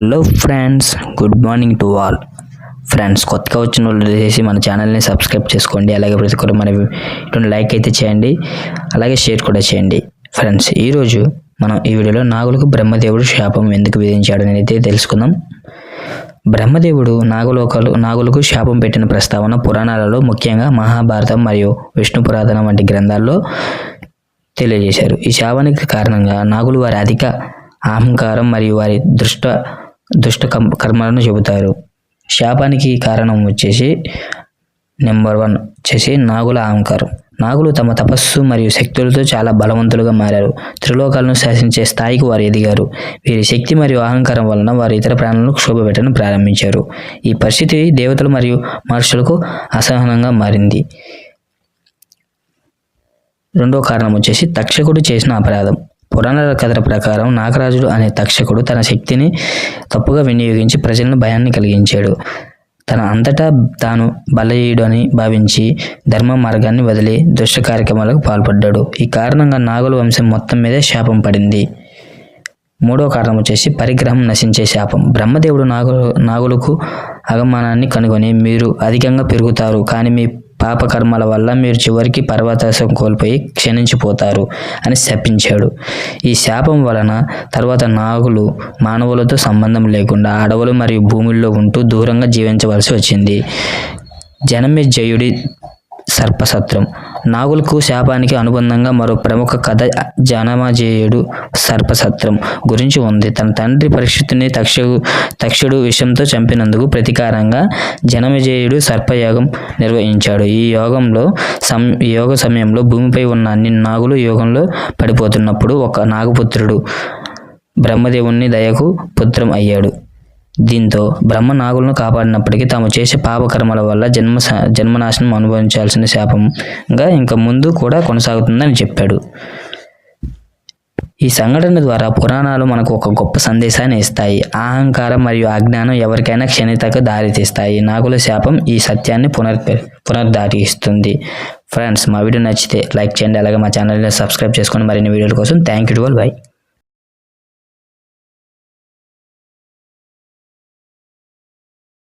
Hello friends good morning to all friends కొత్తగా వచ్చిన వాళ్ళు చేసి మన ఛానల్ని సబ్స్క్రైబ్ చేసుకోండి. అలాగే ప్రతి ఒక్కరు మన ఇటువంటి లైక్ అయితే చేయండి. అలాగే షేర్ కూడా చేయండి. ఫ్రెండ్స్ ఈరోజు మనం ఈ వీడియోలో నాగులకు బ్రహ్మదేవుడు శాపం ఎందుకు విధించాడని అయితే తెలుసుకుందాం. బ్రహ్మదేవుడు నాగులోకలు నాగులకు శాపం పెట్టిన ప్రస్తావన పురాణాలలో ముఖ్యంగా మహాభారతం మరియు విష్ణు పురాతనం వంటి గ్రంథాల్లో తెలియజేశారు. ఈ శాపానికి కారణంగా నాగులు వారి అధిక అహంకారం మరియు వారి దృష్ట దుష్ట కం- కర్మలను చెబుతారు. శాపానికి కారణం వచ్చేసి నెంబర్ వన్ వచ్చేసి నాగుల అహంకారం. నాగులు తమ తపస్సు మరియు శక్తులతో చాలా బలవంతులుగా మారారు. త్రిలోకాలను శాసించే స్థాయికి వారు ఎదిగారు. వీరి శక్తి మరియు అహంకారం వలన వారు ఇతర ప్రాణులను క్షోభ పెట్టడం ప్రారంభించారు. ఈ పరిస్థితి దేవతలు మరియు మనుషులకు అసహనంగా మారింది. రెండో కారణం వచ్చేసి తక్షకుడు చేసిన అపరాధం. పురాణాల కథల ప్రకారం నాగరాజుడు అనే తక్షకుడు తన శక్తిని తప్పుగా వినియోగించి ప్రజలను భయాన్ని కలిగించాడు. తన అంతటా తాను బలయుడు అని భావించి ధర్మ మార్గాన్ని వదిలి దుష్ట కార్యక్రమాలకు పాల్పడ్డాడు. ఈ కారణంగా నాగుల వంశం మొత్తం మీదే శాపం పడింది. మూడో కారణం వచ్చేసి పరిగ్రహం నశించే శాపం. బ్రహ్మదేవుడు నాగు నాగులకు అగమానాన్ని కనుగొని మీరు అధికంగా పెరుగుతారు కానీ మీ పాపకర్మల వల్ల మీరు చివరికి పర్వతాశం కోల్పోయి క్షీణించిపోతారు అని శపించాడు. ఈ శాపం వలన తర్వాత నాగులు మానవులతో సంబంధం లేకుండా అడవులు మరియు భూముల్లో ఉంటూ దూరంగా జీవించవలసి వచ్చింది. జనమేజయుడి సర్పసత్రం నాగులకు శాపానికి అనుబంధంగా మరో ప్రముఖ కథ జనమజేయుడు సర్పసత్రం గురించి ఉంది. తన తండ్రి పరిస్థితిని తక్ష తక్షుడు విషంతో చంపినందుకు ప్రతీకారంగా జనమజేయుడు సర్పయోగం నిర్వహించాడు. ఈ యోగంలో సం యోగ సమయంలో భూమిపై ఉన్న అన్ని నాగులు యోగంలో పడిపోతున్నప్పుడు ఒక నాగపుత్రుడు బ్రహ్మదేవుని దయకు పుత్రం అయ్యాడు. దీంతో బ్రహ్మ నాగులను కాపాడినప్పటికీ తాము చేసే పాపకర్మల వల్ల జన్మ జన్మనాశనం అనుభవించాల్సిన శాపంగా ఇంకా ముందు కూడా కొనసాగుతుందని చెప్పాడు. ఈ సంఘటన ద్వారా పురాణాలు మనకు ఒక గొప్ప సందేశాన్ని ఇస్తాయి. అహంకారం మరియు అజ్ఞానం ఎవరికైనా క్షణితకు దారితీస్తాయి. నాగుల శాపం ఈ సత్యాన్ని పునర్ పునర్దాటిస్తుంది ఫ్రెండ్స్ మా వీడియో నచ్చితే లైక్ చేయండి. అలాగే మా ఛానల్ని సబ్స్క్రైబ్ చేసుకొని మరిన్ని వీడియోల కోసం థ్యాంక్ యూ టు బై.